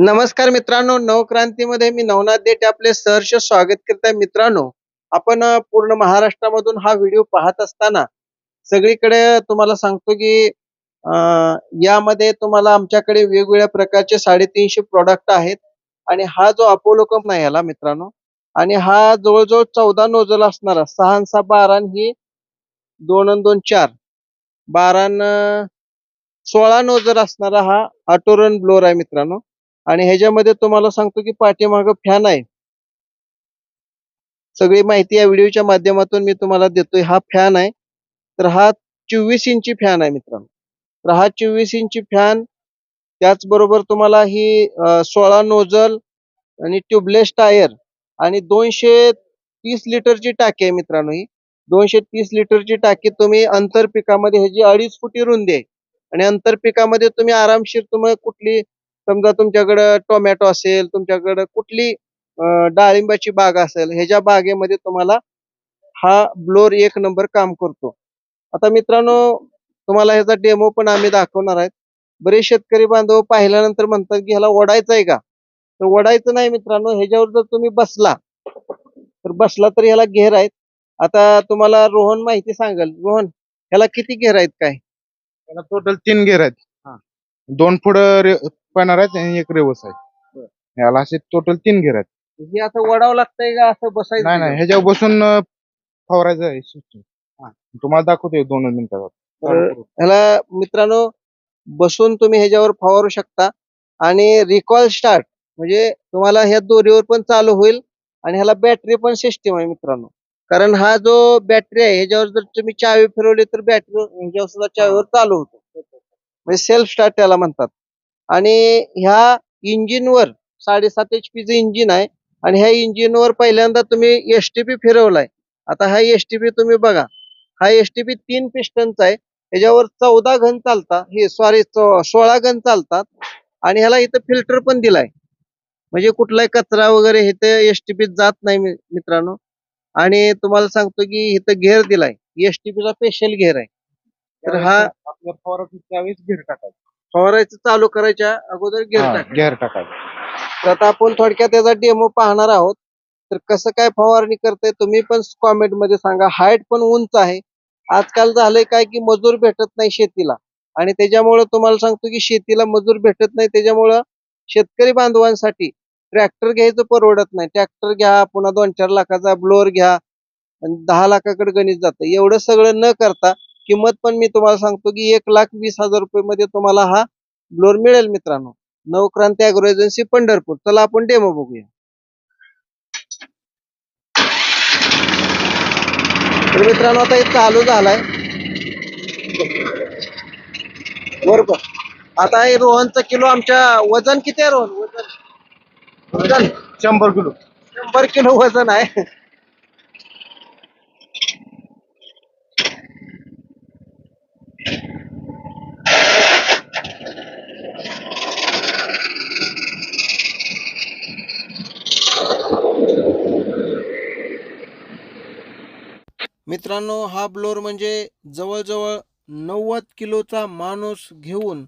नमस्कार मित्रांनो नवक्रांतीमध्ये मी नवनाथ देठ आपले सहर्ष स्वागत करत आहे. मित्रांनो आपण पूर्ण महाराष्ट्रामधून हा व्हिडिओ पाहत असताना सगळीकडे तुम्हाला सांगतो की यामध्ये तुम्हाला आमच्याकडे वेगवेगळ्या प्रकारचे साडेतीनशे प्रॉडक्ट आहेत आणि हा जो अपोलो कंप आहे याला मित्रांनो आणि हा जवळजवळ चौदा नोजल असणारा सहा सहा बारा ही दोन दोन चार बारा सोळा नोजल असणारा हा ऑटोरन ब्लोअर आहे मित्रांनो. आणि ह्याच्यामध्ये तुम्हाला सांगतो की पाठीमागं फॅन आहे. सगळी माहिती या व्हिडिओच्या माध्यमातून मी तुम्हाला देतोय. हा फॅन आहे. तर हा चोवीस इंची फॅन आहे मित्रांनो. तर हा चोवीस इंची फॅन त्याचबरोबर तुम्हाला ही सोळा नोजल आणि ट्यूबलेस टायर आणि दोनशे तीस लिटरची टाकी आहे मित्रांनो ही. दोनशे तीस लिटरची टाकी तुम्ही आंतरपिकामध्ये ह्याची अडीच फुटी रुंदी आहे आणि आंतरपिकामध्ये तुम्ही आरामशीर तुम्ही कुठली समजा तुमच्याकडं टोमॅटो असेल तुमच्याकडं कुठली डाळिंबाची बाग असेल ह्याच्या बागेमध्ये तुम्हाला हा ब्लोअर एक नंबर काम करतो. आता मित्रांनो तुम्हाला ह्याचा डेमो पण आम्ही दाखवणार आहेत. बरेच शेतकरी बांधव पाहिल्यानंतर म्हणतात की ह्याला ओढायचं आहे का? तर ओढायचं नाही मित्रांनो ह्याच्यावर जर तुम्ही बसला तर बसला तर ह्याला घेर आहेत. आता तुम्हाला रोहन माहिती सांगाल. रोहन ह्याला किती घेर आहेत काय? त्याला टोटल तीन गेअर आहेत. हा. दोन पुढं पॅनर आहेत आणि एक रेवस आहे. याला असे टोटल तीन गेअर आहेत. हे असं ओढावं लागतंय का असं बसायचं? नाही नाही ह्याच्यावर बसून अं, फवारायचं आहे system. हा. तुम्हाला दाखवतो दोन मिनिटात. तर ह्याला मित्रांनो बसून तुम्ही ह्याच्यावर फवारू शकता. आणि रिकॉल स्टार्ट म्हणजे तुम्हाला ह्या दोरीवर पण चालू होईल आणि ह्याला बॅटरी पण सिस्टीम आहे मित्रांनो. कारण हा जो बॅटरी आहे ह्याच्यावर जर तुम्ही चावी फिरवली तर बॅटरी ह्याच्यावर सुद्धा चावीवर चालू होतो. म्हणजे सेल्फ स्टार्ट त्याला म्हणतात. आणि ह्या इंजिनवर साडेसात एच पीचं इंजिन आहे. आणि ह्या इंजिनवर पहिल्यांदा तुम्ही एस टी पी फिरवलाय. आता हा एस टी पी तुम्ही बघा. हा एस टी पी तीन पिस्टनचा आहे. त्याच्यावर चौदा घन चालतात. हे सॉरी सोळा घन चालतात. आणि ह्याला इथं फिल्टर पण दिलाय. म्हणजे कुठलाही कचरा वगैरे इथं एस टी जात नाही मित्रांनो. आणि तुम्हाला सांगतो की इथं घेर दिलाय. एस टी चा स्पेशल घेर आहे. तर हा आपल्या फवारा घेर टाकायचा. फवारायचं चालू करायच्या अगोदर घेर टाकायचं. गेअर टाकायचं. तर आता आपण थोडक्यात त्याचा डेमो पाहणार आहोत. तर कसं काय फवारणी करताय तुम्ही पण कॉमेंटमध्ये सांगा. हाईट पण उंच आहे. आजकाल झालंय काय की मजूर भेटत नाही शेतीला. आणि त्याच्यामुळं तुम्हाला सांगतो की शेतीला मजूर भेटत नाही. त्याच्यामुळं शेतकरी बांधवांसाठी ट्रॅक्टर घ्यायचं परवडत नाही. ट्रॅक्टर घ्या पुन्हा दोन चार लाखाचा ब्लोअर घ्या. आणि दहा लाखाकडे गणित जातं. एवढं सगळं न करता किंमत पण मी तुम्हाला सांगतो की एक लाख वीस हजार रुपये मध्ये तुम्हाला हा ब्लोअर मिळेल मित्रांनो. Navkranti agro agency Pandharpur. चला आपण डेमो बघूया. तर मित्रांनो आता हे चालू झालाय. बरोबर. आता हे रोहनचं किलो आमच्या वजन किती आहे रोहन? वजन वजन? शंभर किलो. शंभर किलो वजन आहे. मित्रांनो हा ब्लोअर म्हणजे जवळजवळ नव्वद किलोचा माणूस घेऊन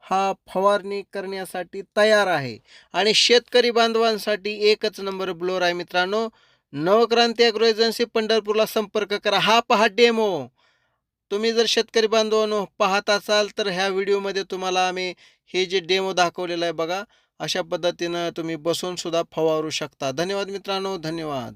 हा फवारणी करण्यासाठी तयार आहे. आणि शेतकरी बांधवांसाठी एकच नंबर ब्लोअर आहे मित्रांनो नवक्रांती अॅग्रो एजन्सी पंढरपूरला संपर्क करा. हा पहा डेमो. तुम्ही जर शेतकरी बांधवांनो पाहत असाल तर ह्या व्हिडिओमध्ये तुम्हाला आम्ही हे जे डेमो दाखवलेलं आहे बघा अशा पद्धतीनं तुम्ही बसूनसुद्धा फवारू शकता. धन्यवाद मित्रांनो धन्यवाद.